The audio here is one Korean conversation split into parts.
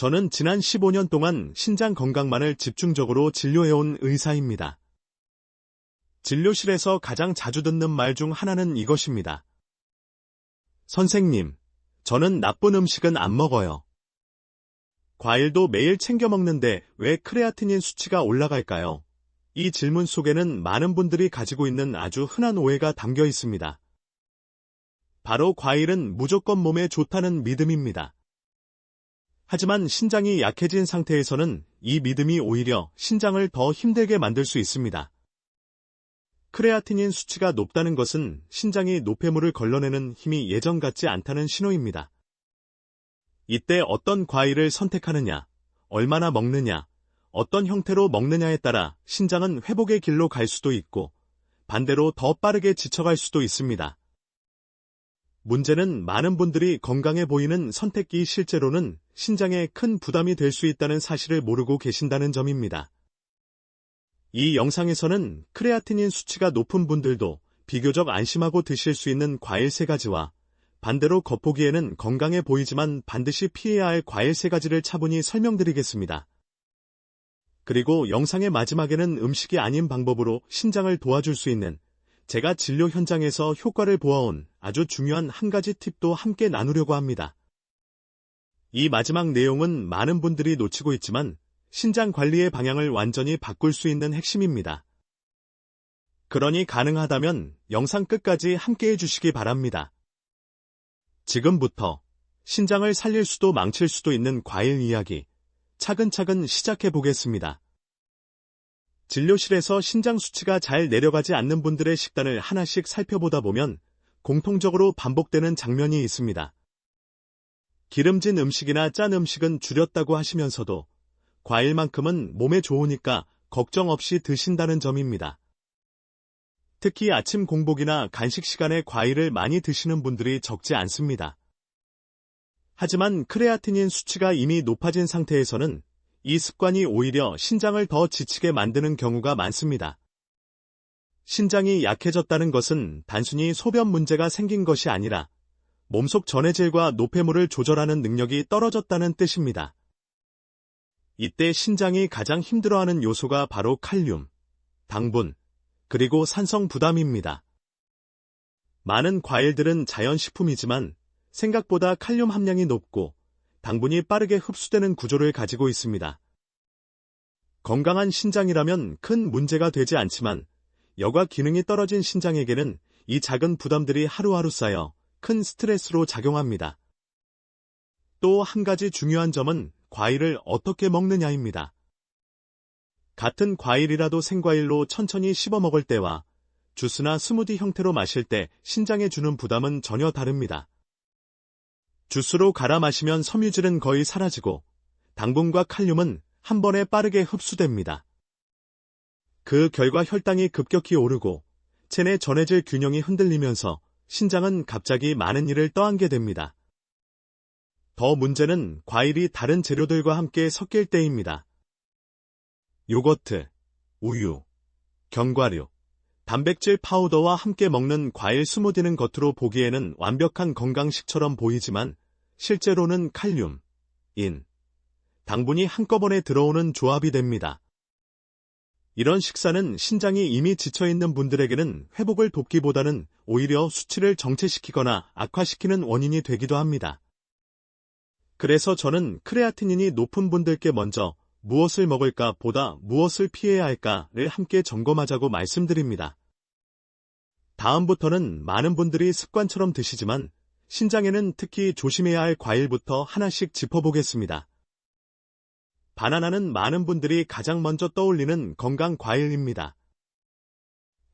저는 지난 15년 동안 신장 건강만을 집중적으로 진료해온 의사입니다. 진료실에서 가장 자주 듣는 말 중 하나는 이것입니다. 선생님, 저는 나쁜 음식은 안 먹어요. 과일도 매일 챙겨 먹는데 왜 크레아티닌 수치가 올라갈까요? 이 질문 속에는 많은 분들이 가지고 있는 아주 흔한 오해가 담겨 있습니다. 바로 과일은 무조건 몸에 좋다는 믿음입니다. 하지만 신장이 약해진 상태에서는 이 믿음이 오히려 신장을 더 힘들게 만들 수 있습니다. 크레아티닌 수치가 높다는 것은 신장이 노폐물을 걸러내는 힘이 예전 같지 않다는 신호입니다. 이때 어떤 과일을 선택하느냐, 얼마나 먹느냐, 어떤 형태로 먹느냐에 따라 신장은 회복의 길로 갈 수도 있고 반대로 더 빠르게 지쳐갈 수도 있습니다. 문제는 많은 분들이 건강해 보이는 선택이 실제로는 신장에 큰 부담이 될 수 있다는 사실을 모르고 계신다는 점입니다. 이 영상에서는 크레아티닌 수치가 높은 분들도 비교적 안심하고 드실 수 있는 과일 세 가지와 반대로 겉보기에는 건강해 보이지만 반드시 피해야 할 과일 세 가지를 차분히 설명드리겠습니다. 그리고 영상의 마지막에는 음식이 아닌 방법으로 신장을 도와줄 수 있는 제가 진료 현장에서 효과를 보아온 아주 중요한 한 가지 팁도 함께 나누려고 합니다. 이 마지막 내용은 많은 분들이 놓치고 있지만 신장 관리의 방향을 완전히 바꿀 수 있는 핵심입니다. 그러니 가능하다면 영상 끝까지 함께 해주시기 바랍니다. 지금부터 신장을 살릴 수도 망칠 수도 있는 과일 이야기 차근차근 시작해 보겠습니다. 진료실에서 신장 수치가 잘 내려가지 않는 분들의 식단을 하나씩 살펴보다 보면 공통적으로 반복되는 장면이 있습니다. 기름진 음식이나 짠 음식은 줄였다고 하시면서도 과일만큼은 몸에 좋으니까 걱정 없이 드신다는 점입니다. 특히 아침 공복이나 간식 시간에 과일을 많이 드시는 분들이 적지 않습니다. 하지만 크레아티닌 수치가 이미 높아진 상태에서는 이 습관이 오히려 신장을 더 지치게 만드는 경우가 많습니다. 신장이 약해졌다는 것은 단순히 소변 문제가 생긴 것이 아니라 몸속 전해질과 노폐물을 조절하는 능력이 떨어졌다는 뜻입니다. 이때 신장이 가장 힘들어하는 요소가 바로 칼륨, 당분, 그리고 산성 부담입니다. 많은 과일들은 자연식품이지만 생각보다 칼륨 함량이 높고 당분이 빠르게 흡수되는 구조를 가지고 있습니다. 건강한 신장이라면 큰 문제가 되지 않지만 여과 기능이 떨어진 신장에게는 이 작은 부담들이 하루하루 쌓여 큰 스트레스로 작용합니다. 또 한 가지 중요한 점은 과일을 어떻게 먹느냐입니다. 같은 과일이라도 생과일로 천천히 씹어 먹을 때와 주스나 스무디 형태로 마실 때 신장에 주는 부담은 전혀 다릅니다. 주스로 갈아 마시면 섬유질은 거의 사라지고 당분과 칼륨은 한 번에 빠르게 흡수됩니다. 그 결과 혈당이 급격히 오르고 체내 전해질 균형이 흔들리면서 신장은 갑자기 많은 일을 떠안게 됩니다. 더 문제는 과일이 다른 재료들과 함께 섞일 때입니다. 요거트, 우유, 견과류, 단백질 파우더와 함께 먹는 과일 스무디는 겉으로 보기에는 완벽한 건강식처럼 보이지만 실제로는 칼륨, 인, 당분이 한꺼번에 들어오는 조합이 됩니다. 이런 식사는 신장이 이미 지쳐있는 분들에게는 회복을 돕기보다는 오히려 수치를 정체시키거나 악화시키는 원인이 되기도 합니다. 그래서 저는 크레아티닌이 높은 분들께 먼저 무엇을 먹을까 보다 무엇을 피해야 할까를 함께 점검하자고 말씀드립니다. 다음부터는 많은 분들이 습관처럼 드시지만 신장에는 특히 조심해야 할 과일부터 하나씩 짚어보겠습니다. 바나나는 많은 분들이 가장 먼저 떠올리는 건강 과일입니다.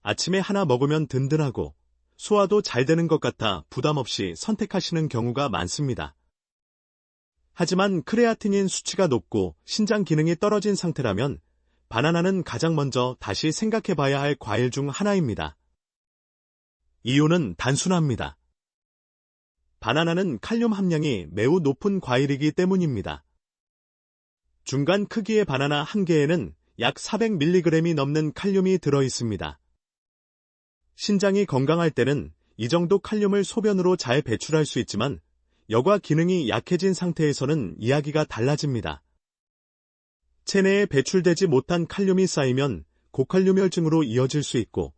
아침에 하나 먹으면 든든하고 소화도 잘 되는 것 같아 부담 없이 선택하시는 경우가 많습니다. 하지만 크레아티닌 수치가 높고 신장 기능이 떨어진 상태라면 바나나는 가장 먼저 다시 생각해 봐야 할 과일 중 하나입니다. 이유는 단순합니다. 바나나는 칼륨 함량이 매우 높은 과일이기 때문입니다. 중간 크기의 바나나 한 개에는 약 400mg이 넘는 칼륨이 들어 있습니다. 신장이 건강할 때는 이 정도 칼륨을 소변으로 잘 배출할 수 있지만 여과 기능이 약해진 상태에서는 이야기가 달라집니다. 체내에 배출되지 못한 칼륨이 쌓이면 고칼륨혈증으로 이어질 수 있고,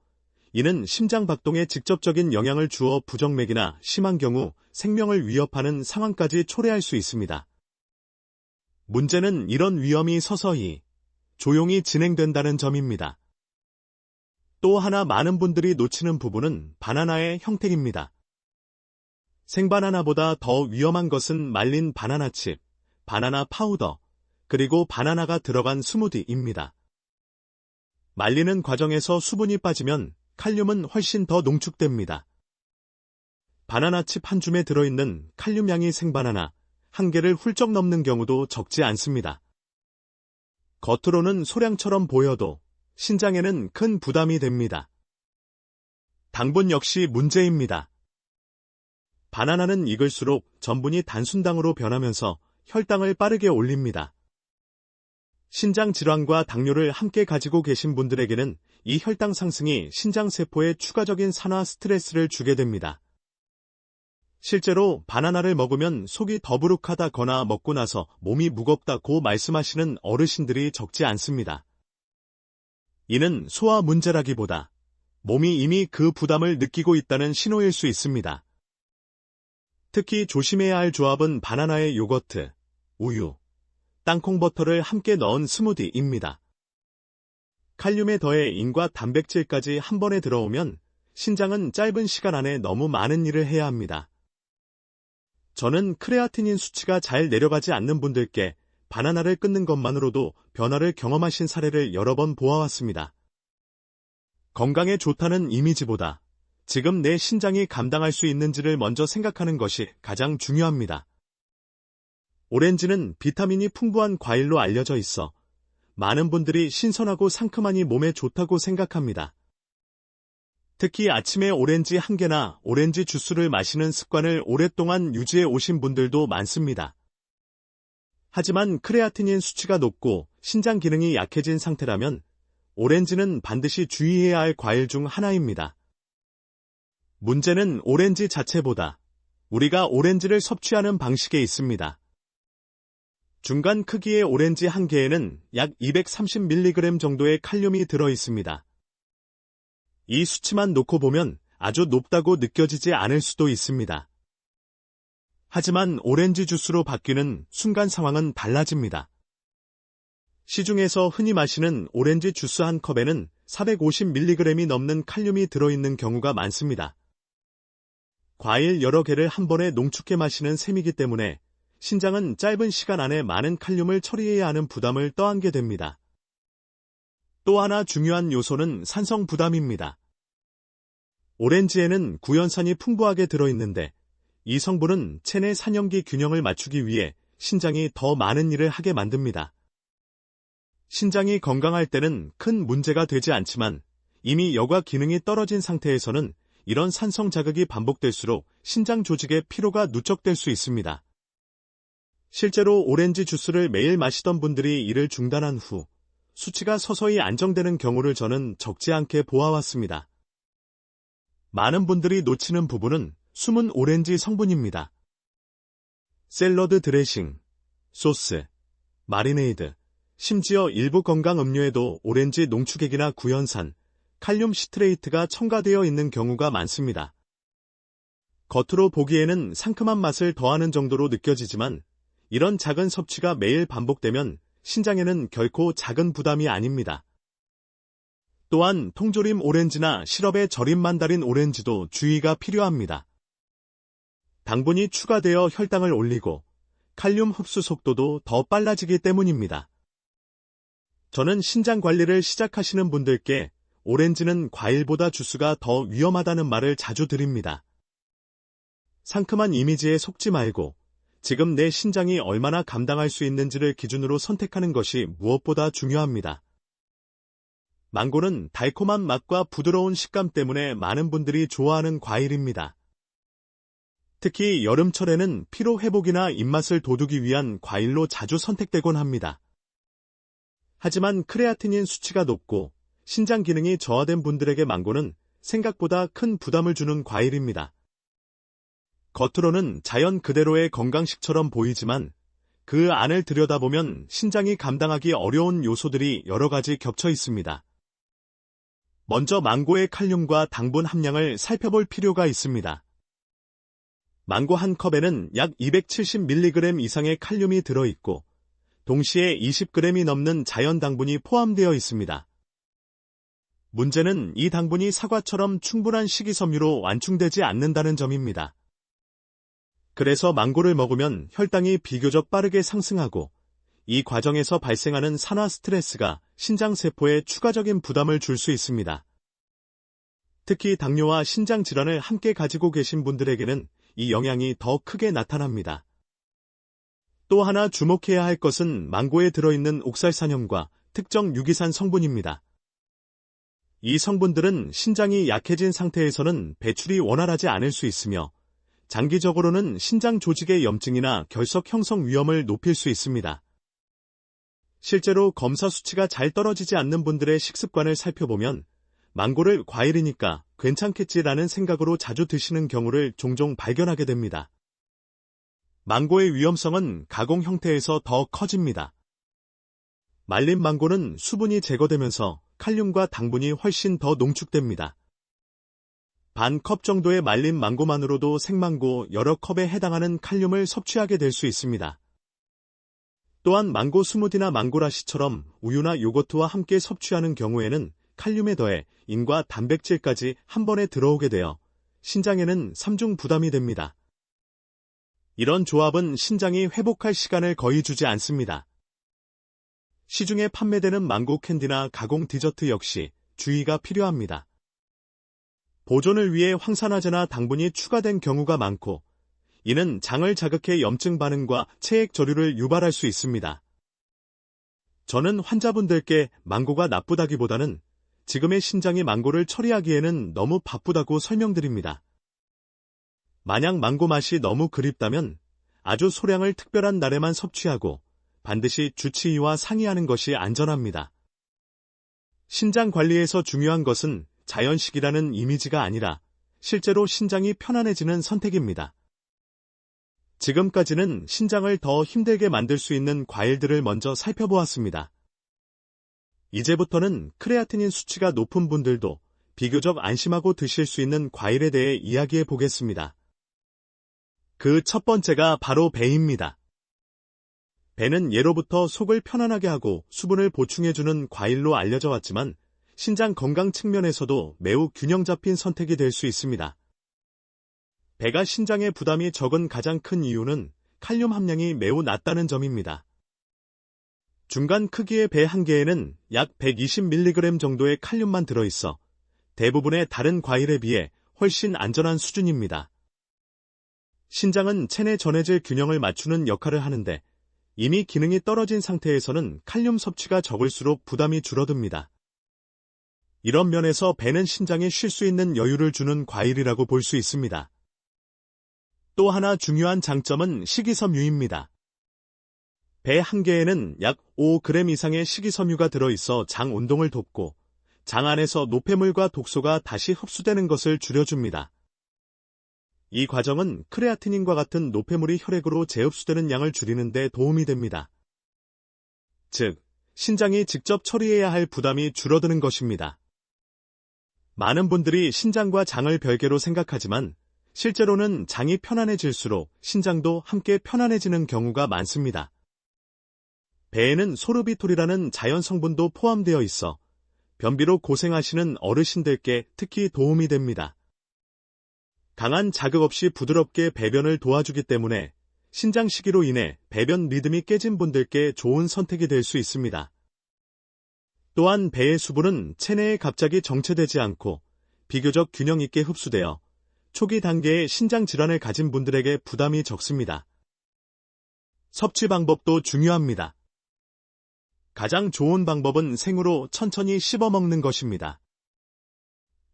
이는 심장 박동에 직접적인 영향을 주어 부정맥이나 심한 경우 생명을 위협하는 상황까지 초래할 수 있습니다. 문제는 이런 위험이 서서히, 조용히 진행된다는 점입니다. 또 하나 많은 분들이 놓치는 부분은 바나나의 형택입니다. 생바나나보다 더 위험한 것은 말린 바나나칩, 바나나 파우더, 그리고 바나나가 들어간 스무디입니다. 말리는 과정에서 수분이 빠지면 칼륨은 훨씬 더 농축됩니다. 바나나칩 한 줌에 들어있는 칼륨량이 생바나나 한 개를 훌쩍 넘는 경우도 적지 않습니다. 겉으로는 소량처럼 보여도 신장에는 큰 부담이 됩니다. 당분 역시 문제입니다. 바나나는 익을수록 전분이 단순당으로 변하면서 혈당을 빠르게 올립니다. 신장 질환과 당뇨를 함께 가지고 계신 분들에게는 이 혈당 상승이 신장 세포에 추가적인 산화 스트레스를 주게 됩니다. 실제로 바나나를 먹으면 속이 더부룩하다거나 먹고 나서 몸이 무겁다고 말씀하시는 어르신들이 적지 않습니다. 이는 소화 문제라기보다 몸이 이미 그 부담을 느끼고 있다는 신호일 수 있습니다. 특히 조심해야 할 조합은 바나나의 요거트, 우유, 땅콩버터를 함께 넣은 스무디입니다. 칼륨에 더해 인과 단백질까지 한 번에 들어오면 신장은 짧은 시간 안에 너무 많은 일을 해야 합니다. 저는 크레아티닌 수치가 잘 내려가지 않는 분들께 바나나를 끊는 것만으로도 변화를 경험하신 사례를 여러 번 보아왔습니다. 건강에 좋다는 이미지보다 지금 내 신장이 감당할 수 있는지를 먼저 생각하는 것이 가장 중요합니다. 오렌지는 비타민이 풍부한 과일로 알려져 있어 많은 분들이 신선하고 상큼하니 몸에 좋다고 생각합니다. 특히 아침에 오렌지 한 개나 오렌지 주스를 마시는 습관을 오랫동안 유지해 오신 분들도 많습니다. 하지만 크레아티닌 수치가 높고 신장 기능이 약해진 상태라면 오렌지는 반드시 주의해야 할 과일 중 하나입니다. 문제는 오렌지 자체보다 우리가 오렌지를 섭취하는 방식에 있습니다. 중간 크기의 오렌지 한 개에는 약 230mg 정도의 칼륨이 들어 있습니다. 이 수치만 놓고 보면 아주 높다고 느껴지지 않을 수도 있습니다. 하지만 오렌지 주스로 바뀌는 순간 상황은 달라집니다. 시중에서 흔히 마시는 오렌지 주스 한 컵에는 450mg이 넘는 칼륨이 들어있는 경우가 많습니다. 과일 여러 개를 한 번에 농축해 마시는 셈이기 때문에 신장은 짧은 시간 안에 많은 칼륨을 처리해야 하는 부담을 떠안게 됩니다. 또 하나 중요한 요소는 산성 부담입니다. 오렌지에는 구연산이 풍부하게 들어있는데 이 성분은 체내 산염기 균형을 맞추기 위해 신장이 더 많은 일을 하게 만듭니다. 신장이 건강할 때는 큰 문제가 되지 않지만 이미 여과 기능이 떨어진 상태에서는 이런 산성 자극이 반복될수록 신장 조직에 피로가 누적될 수 있습니다. 실제로 오렌지 주스를 매일 마시던 분들이 이를 중단한 후 수치가 서서히 안정되는 경우를 저는 적지 않게 보아왔습니다. 많은 분들이 놓치는 부분은 숨은 오렌지 성분입니다. 샐러드 드레싱, 소스, 마리네이드, 심지어 일부 건강 음료에도 오렌지 농축액이나 구연산, 칼륨 시트레이트가 첨가되어 있는 경우가 많습니다. 겉으로 보기에는 상큼한 맛을 더하는 정도로 느껴지지만 이런 작은 섭취가 매일 반복되면 신장에는 결코 작은 부담이 아닙니다. 또한 통조림 오렌지나 시럽에 절인 만다린 오렌지도 주의가 필요합니다. 당분이 추가되어 혈당을 올리고 칼륨 흡수 속도도 더 빨라지기 때문입니다. 저는 신장 관리를 시작하시는 분들께 오렌지는 과일보다 주스가 더 위험하다는 말을 자주 드립니다. 상큼한 이미지에 속지 말고 지금 내 신장이 얼마나 감당할 수 있는지를 기준으로 선택하는 것이 무엇보다 중요합니다. 망고는 달콤한 맛과 부드러운 식감 때문에 많은 분들이 좋아하는 과일입니다. 특히 여름철에는 피로 회복이나 입맛을 돋우기 위한 과일로 자주 선택되곤 합니다. 하지만 크레아티닌 수치가 높고 신장 기능이 저하된 분들에게 망고는 생각보다 큰 부담을 주는 과일입니다. 겉으로는 자연 그대로의 건강식처럼 보이지만 그 안을 들여다보면 신장이 감당하기 어려운 요소들이 여러 가지 겹쳐 있습니다. 먼저 망고의 칼륨과 당분 함량을 살펴볼 필요가 있습니다. 망고 한 컵에는 약 270mg 이상의 칼륨이 들어있고 동시에 20g이 넘는 자연 당분이 포함되어 있습니다. 문제는 이 당분이 사과처럼 충분한 식이섬유로 완충되지 않는다는 점입니다. 그래서 망고를 먹으면 혈당이 비교적 빠르게 상승하고 이 과정에서 발생하는 산화 스트레스가 신장세포에 추가적인 부담을 줄 수 있습니다. 특히 당뇨와 신장 질환을 함께 가지고 계신 분들에게는 이 영향이 더 크게 나타납니다. 또 하나 주목해야 할 것은 망고에 들어있는 옥살산염과 특정 유기산 성분입니다. 이 성분들은 신장이 약해진 상태에서는 배출이 원활하지 않을 수 있으며 장기적으로는 신장 조직의 염증이나 결석 형성 위험을 높일 수 있습니다. 실제로 검사 수치가 잘 떨어지지 않는 분들의 식습관을 살펴보면 망고를 과일이니까 괜찮겠지라는 생각으로 자주 드시는 경우를 종종 발견하게 됩니다. 망고의 위험성은 가공 형태에서 더 커집니다. 말린 망고는 수분이 제거되면서 칼륨과 당분이 훨씬 더 농축됩니다. 반 컵 정도의 말린 망고만으로도 생망고 여러 컵에 해당하는 칼륨을 섭취하게 될 수 있습니다. 또한 망고 스무디나 망고라시처럼 우유나 요거트와 함께 섭취하는 경우에는 칼륨에 더해 인과 단백질까지 한 번에 들어오게 되어 신장에는 삼중 부담이 됩니다. 이런 조합은 신장이 회복할 시간을 거의 주지 않습니다. 시중에 판매되는 망고 캔디나 가공 디저트 역시 주의가 필요합니다. 보존을 위해 황산화제나 당분이 추가된 경우가 많고 이는 장을 자극해 염증 반응과 체액 저류를 유발할 수 있습니다. 저는 환자분들께 망고가 나쁘다기보다는 지금의 신장이 망고를 처리하기에는 너무 바쁘다고 설명드립니다. 만약 망고 맛이 너무 그립다면 아주 소량을 특별한 날에만 섭취하고 반드시 주치의와 상의하는 것이 안전합니다. 신장 관리에서 중요한 것은 자연식이라는 이미지가 아니라 실제로 신장이 편안해지는 선택입니다. 지금까지는 신장을 더 힘들게 만들 수 있는 과일들을 먼저 살펴보았습니다. 이제부터는 크레아틴인 수치가 높은 분들도 비교적 안심하고 드실 수 있는 과일에 대해 이야기해 보겠습니다. 그 첫 번째가 바로 배입니다. 배는 예로부터 속을 편안하게 하고 수분을 보충해주는 과일로 알려져 왔지만 신장 건강 측면에서도 매우 균형 잡힌 선택이 될 수 있습니다. 배가 신장의 부담이 적은 가장 큰 이유는 칼륨 함량이 매우 낮다는 점입니다. 중간 크기의 배 한 개에는 약 120mg 정도의 칼륨만 들어있어 대부분의 다른 과일에 비해 훨씬 안전한 수준입니다. 신장은 체내 전해질 균형을 맞추는 역할을 하는데 이미 기능이 떨어진 상태에서는 칼륨 섭취가 적을수록 부담이 줄어듭니다. 이런 면에서 배는 신장에 쉴 수 있는 여유를 주는 과일이라고 볼 수 있습니다. 또 하나 중요한 장점은 식이섬유입니다. 배 한 개에는 약 5g 이상의 식이섬유가 들어있어 장 운동을 돕고 장 안에서 노폐물과 독소가 다시 흡수되는 것을 줄여줍니다. 이 과정은 크레아티닌과 같은 노폐물이 혈액으로 재흡수되는 양을 줄이는 데 도움이 됩니다. 즉, 신장이 직접 처리해야 할 부담이 줄어드는 것입니다. 많은 분들이 신장과 장을 별개로 생각하지만 실제로는 장이 편안해질수록 신장도 함께 편안해지는 경우가 많습니다. 배에는 소르비톨이라는 자연 성분도 포함되어 있어 변비로 고생하시는 어르신들께 특히 도움이 됩니다. 강한 자극 없이 부드럽게 배변을 도와주기 때문에 신장 시기로 인해 배변 리듬이 깨진 분들께 좋은 선택이 될 수 있습니다. 또한 배의 수분은 체내에 갑자기 정체되지 않고 비교적 균형 있게 흡수되어 초기 단계의 신장 질환을 가진 분들에게 부담이 적습니다. 섭취 방법도 중요합니다. 가장 좋은 방법은 생으로 천천히 씹어 먹는 것입니다.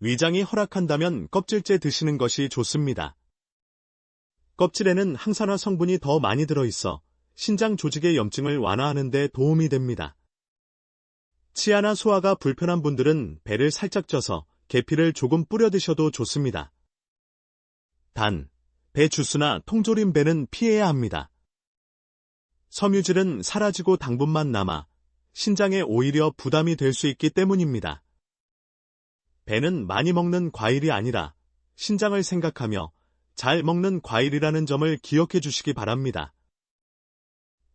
위장이 허락한다면 껍질째 드시는 것이 좋습니다. 껍질에는 항산화 성분이 더 많이 들어있어 신장 조직의 염증을 완화하는 데 도움이 됩니다. 치아나 소화가 불편한 분들은 배를 살짝 쪄서 계피를 조금 뿌려 드셔도 좋습니다. 단, 배 주스나 통조림 배는 피해야 합니다. 섬유질은 사라지고 당분만 남아 신장에 오히려 부담이 될 수 있기 때문입니다. 배는 많이 먹는 과일이 아니라 신장을 생각하며 잘 먹는 과일이라는 점을 기억해 주시기 바랍니다.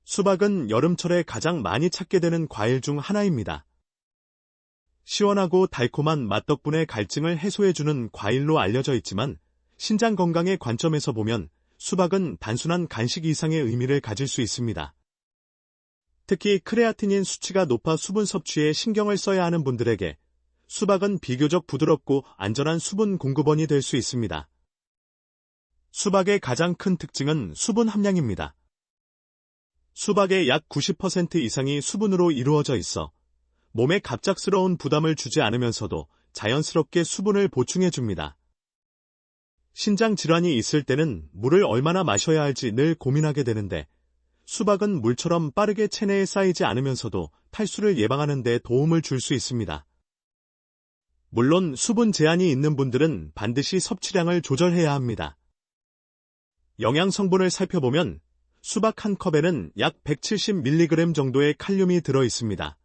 수박은 여름철에 가장 많이 찾게 되는 과일 중 하나입니다. 시원하고 달콤한 맛 덕분에 갈증을 해소해주는 과일로 알려져 있지만 신장 건강의 관점에서 보면 수박은 단순한 간식 이상의 의미를 가질 수 있습니다. 특히 크레아틴인 수치가 높아 수분 섭취에 신경을 써야 하는 분들에게 수박은 비교적 부드럽고 안전한 수분 공급원이 될 수 있습니다. 수박의 가장 큰 특징은 수분 함량입니다. 수박의 약 90% 이상이 수분으로 이루어져 있어 몸에 갑작스러운 부담을 주지 않으면서도 자연스럽게 수분을 보충해 줍니다. 신장 질환이 있을 때는 물을 얼마나 마셔야 할지 늘 고민하게 되는데 수박은 물처럼 빠르게 체내에 쌓이지 않으면서도 탈수를 예방하는 데 도움을 줄 수 있습니다. 물론 수분 제한이 있는 분들은 반드시 섭취량을 조절해야 합니다. 영양 성분을 살펴보면 수박 한 컵에는 약 170mg 정도의 칼륨이 들어 있습니다.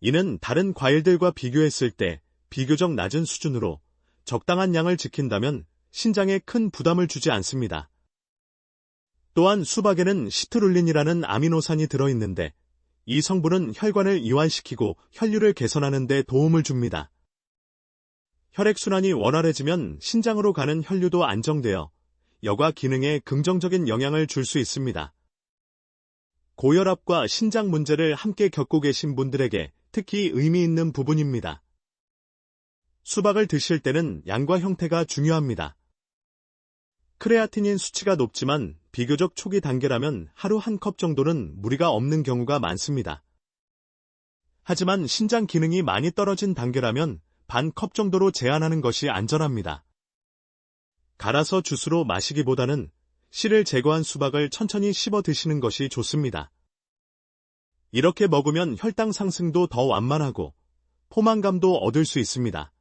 이는 다른 과일들과 비교했을 때 비교적 낮은 수준으로 적당한 양을 지킨다면 신장에 큰 부담을 주지 않습니다. 또한 수박에는 시트룰린이라는 아미노산이 들어있는데 이 성분은 혈관을 이완시키고 혈류를 개선하는 데 도움을 줍니다. 혈액순환이 원활해지면 신장으로 가는 혈류도 안정되어 여과 기능에 긍정적인 영향을 줄 수 있습니다. 고혈압과 신장 문제를 함께 겪고 계신 분들에게 특히 의미 있는 부분입니다. 수박을 드실 때는 양과 형태가 중요합니다. 크레아틴인 수치가 높지만 비교적 초기 단계라면 하루 한 컵 정도는 무리가 없는 경우가 많습니다. 하지만 신장 기능이 많이 떨어진 단계라면 반 컵 정도로 제한하는 것이 안전합니다. 갈아서 주스로 마시기보다는 씨를 제거한 수박을 천천히 씹어 드시는 것이 좋습니다. 이렇게 먹으면 혈당 상승도 더 완만하고 포만감도 얻을 수 있습니다.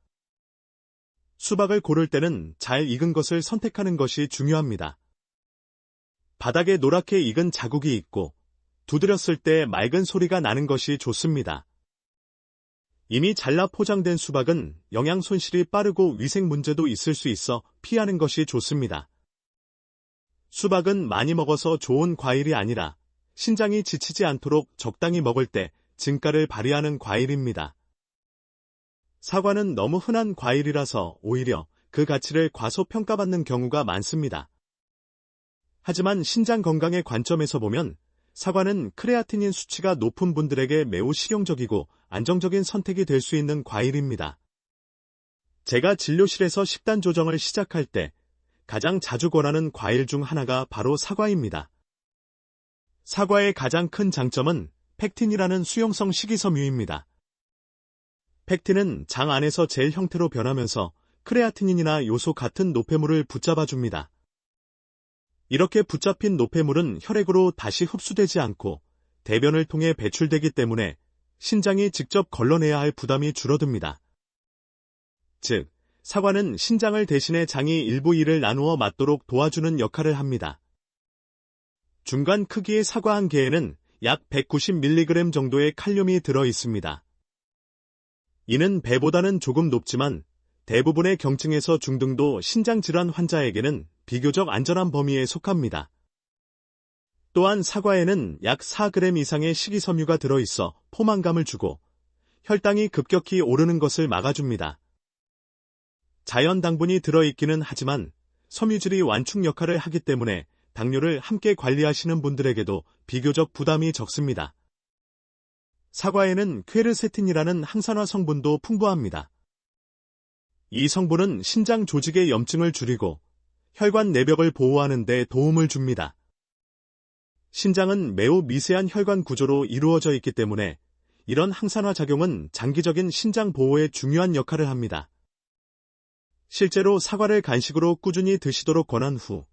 수박을 고를 때는 잘 익은 것을 선택하는 것이 중요합니다. 바닥에 노랗게 익은 자국이 있고 두드렸을 때 맑은 소리가 나는 것이 좋습니다. 이미 잘라 포장된 수박은 영양 손실이 빠르고 위생 문제도 있을 수 있어 피하는 것이 좋습니다. 수박은 많이 먹어서 좋은 과일이 아니라 신장이 지치지 않도록 적당히 먹을 때 증가를 발휘하는 과일입니다. 사과는 너무 흔한 과일이라서 오히려 그 가치를 과소평가받는 경우가 많습니다. 하지만 신장 건강의 관점에서 보면 사과는 크레아틴인 수치가 높은 분들에게 매우 실용적이고 안정적인 선택이 될 수 있는 과일입니다. 제가 진료실에서 식단 조정을 시작할 때 가장 자주 권하는 과일 중 하나가 바로 사과입니다. 사과의 가장 큰 장점은 팩틴이라는 수용성 식이섬유입니다. 팩틴은 장 안에서 젤 형태로 변하면서 크레아틴인이나 요소 같은 노폐물을 붙잡아줍니다. 이렇게 붙잡힌 노폐물은 혈액으로 다시 흡수되지 않고 대변을 통해 배출되기 때문에 신장이 직접 걸러내야 할 부담이 줄어듭니다. 즉, 사과는 신장을 대신해 장이 일부 일을 나누어 맞도록 도와주는 역할을 합니다. 중간 크기의 사과 한 개에는 약 190mg 정도의 칼륨이 들어 있습니다. 이는 배보다는 조금 높지만 대부분의 경증에서 중등도 신장질환 환자에게는 비교적 안전한 범위에 속합니다. 또한 사과에는 약 4g 이상의 식이섬유가 들어있어 포만감을 주고 혈당이 급격히 오르는 것을 막아줍니다. 자연 당분이 들어있기는 하지만 섬유질이 완충 역할을 하기 때문에 당뇨를 함께 관리하시는 분들에게도 비교적 부담이 적습니다. 사과에는 퀘르세틴이라는 항산화 성분도 풍부합니다. 이 성분은 신장 조직의 염증을 줄이고 혈관 내벽을 보호하는 데 도움을 줍니다. 신장은 매우 미세한 혈관 구조로 이루어져 있기 때문에 이런 항산화 작용은 장기적인 신장 보호에 중요한 역할을 합니다. 실제로 사과를 간식으로 꾸준히 드시도록 권한 후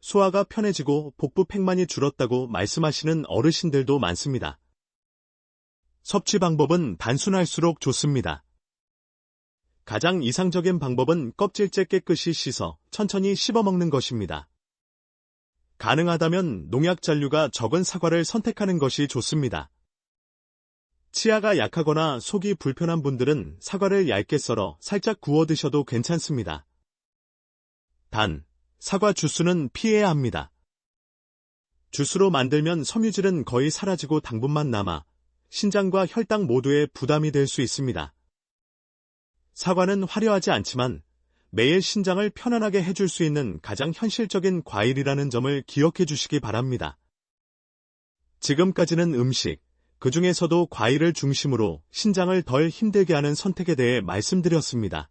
소화가 편해지고 복부 팽만이 줄었다고 말씀하시는 어르신들도 많습니다. 섭취 방법은 단순할수록 좋습니다. 가장 이상적인 방법은 껍질째 깨끗이 씻어 천천히 씹어 먹는 것입니다. 가능하다면 농약 잔류가 적은 사과를 선택하는 것이 좋습니다. 치아가 약하거나 속이 불편한 분들은 사과를 얇게 썰어 살짝 구워 드셔도 괜찮습니다. 단, 사과 주스는 피해야 합니다. 주스로 만들면 섬유질은 거의 사라지고 당분만 남아 신장과 혈당 모두에 부담이 될 수 있습니다. 사과는 화려하지 않지만 매일 신장을 편안하게 해줄 수 있는 가장 현실적인 과일이라는 점을 기억해 주시기 바랍니다. 지금까지는 음식, 그 중에서도 과일을 중심으로 신장을 덜 힘들게 하는 선택에 대해 말씀드렸습니다.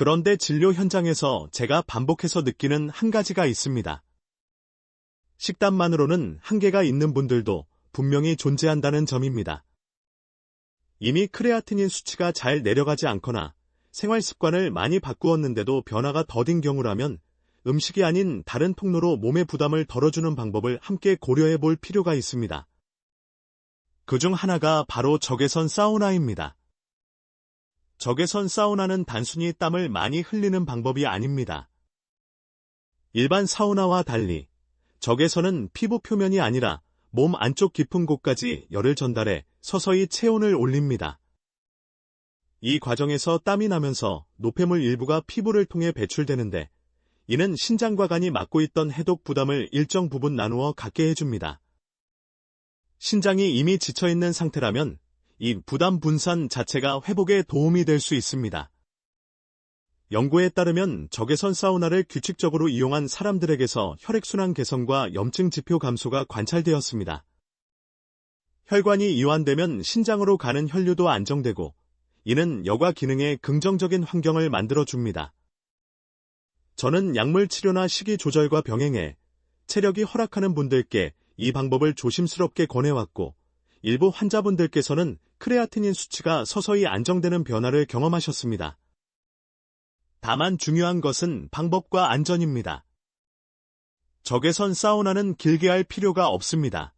그런데 진료 현장에서 제가 반복해서 느끼는 한 가지가 있습니다. 식단만으로는 한계가 있는 분들도 분명히 존재한다는 점입니다. 이미 크레아티닌 수치가 잘 내려가지 않거나 생활 습관을 많이 바꾸었는데도 변화가 더딘 경우라면 음식이 아닌 다른 통로로 몸의 부담을 덜어주는 방법을 함께 고려해 볼 필요가 있습니다. 그중 하나가 바로 적외선 사우나입니다. 적외선 사우나는 단순히 땀을 많이 흘리는 방법이 아닙니다. 일반 사우나와 달리 적외선은 피부 표면이 아니라 몸 안쪽 깊은 곳까지 열을 전달해 서서히 체온을 올립니다. 이 과정에서 땀이 나면서 노폐물 일부가 피부를 통해 배출되는데 이는 신장과 간이 맡고 있던 해독 부담을 일정 부분 나누어 갖게 해줍니다. 신장이 이미 지쳐있는 상태라면 이 부담 분산 자체가 회복에 도움이 될 수 있습니다. 연구에 따르면 적외선 사우나를 규칙적으로 이용한 사람들에게서 혈액순환 개선과 염증 지표 감소가 관찰되었습니다. 혈관이 이완되면 신장으로 가는 혈류도 안정되고 이는 여과 기능에 긍정적인 환경을 만들어줍니다. 저는 약물 치료나 식이 조절과 병행해 체력이 허락하는 분들께 이 방법을 조심스럽게 권해왔고 일부 환자분들께서는 크레아티닌 수치가 서서히 안정되는 변화를 경험하셨습니다. 다만 중요한 것은 방법과 안전입니다. 적외선 사우나는 길게 할 필요가 없습니다.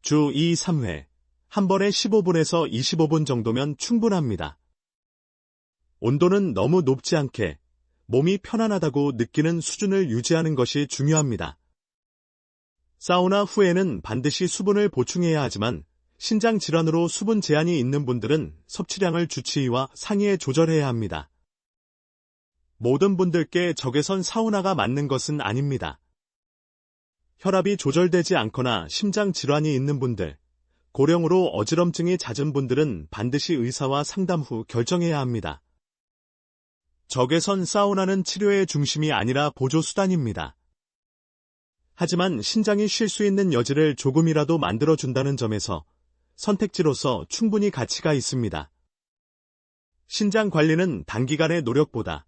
주 2, 3회, 한 번에 15분에서 25분 정도면 충분합니다. 온도는 너무 높지 않게 몸이 편안하다고 느끼는 수준을 유지하는 것이 중요합니다. 사우나 후에는 반드시 수분을 보충해야 하지만 신장 질환으로 수분 제한이 있는 분들은 섭취량을 주치의와 상의해 조절해야 합니다. 모든 분들께 적외선 사우나가 맞는 것은 아닙니다. 혈압이 조절되지 않거나 심장 질환이 있는 분들, 고령으로 어지럼증이 잦은 분들은 반드시 의사와 상담 후 결정해야 합니다. 적외선 사우나는 치료의 중심이 아니라 보조수단입니다. 하지만 신장이 쉴 수 있는 여지를 조금이라도 만들어준다는 점에서 선택지로서 충분히 가치가 있습니다. 신장 관리는 단기간의 노력보다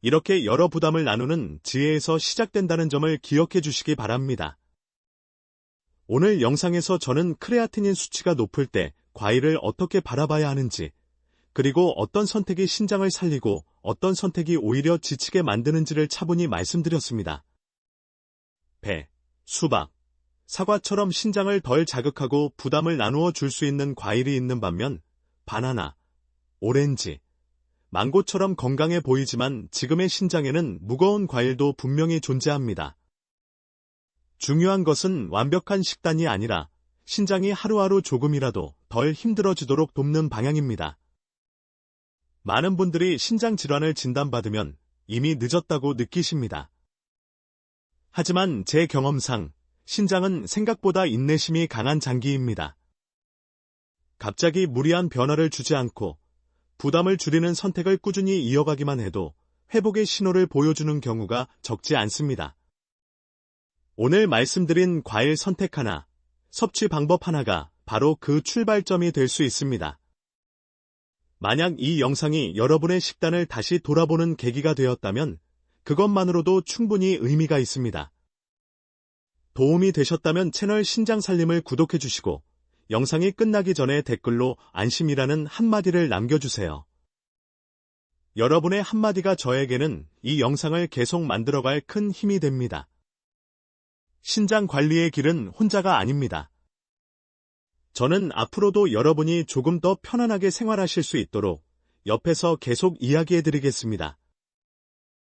이렇게 여러 부담을 나누는 지혜에서 시작된다는 점을 기억해 주시기 바랍니다. 오늘 영상에서 저는 크레아티닌 수치가 높을 때 과일을 어떻게 바라봐야 하는지, 그리고 어떤 선택이 신장을 살리고 어떤 선택이 오히려 지치게 만드는지를 차분히 말씀드렸습니다. 배, 수박, 사과처럼 신장을 덜 자극하고 부담을 나누어 줄 수 있는 과일이 있는 반면 바나나, 오렌지, 망고처럼 건강해 보이지만 지금의 신장에는 무거운 과일도 분명히 존재합니다. 중요한 것은 완벽한 식단이 아니라 신장이 하루하루 조금이라도 덜 힘들어지도록 돕는 방향입니다. 많은 분들이 신장 질환을 진단받으면 이미 늦었다고 느끼십니다. 하지만 제 경험상 신장은 생각보다 인내심이 강한 장기입니다. 갑자기 무리한 변화를 주지 않고 부담을 줄이는 선택을 꾸준히 이어가기만 해도 회복의 신호를 보여주는 경우가 적지 않습니다. 오늘 말씀드린 과일 선택 하나, 섭취 방법 하나가 바로 그 출발점이 될 수 있습니다. 만약 이 영상이 여러분의 식단을 다시 돌아보는 계기가 되었다면 그것만으로도 충분히 의미가 있습니다. 도움이 되셨다면 채널 신장 살림을 구독해 주시고 영상이 끝나기 전에 댓글로 안심이라는 한마디를 남겨주세요. 여러분의 한마디가 저에게는 이 영상을 계속 만들어갈 큰 힘이 됩니다. 신장 관리의 길은 혼자가 아닙니다. 저는 앞으로도 여러분이 조금 더 편안하게 생활하실 수 있도록 옆에서 계속 이야기해드리겠습니다.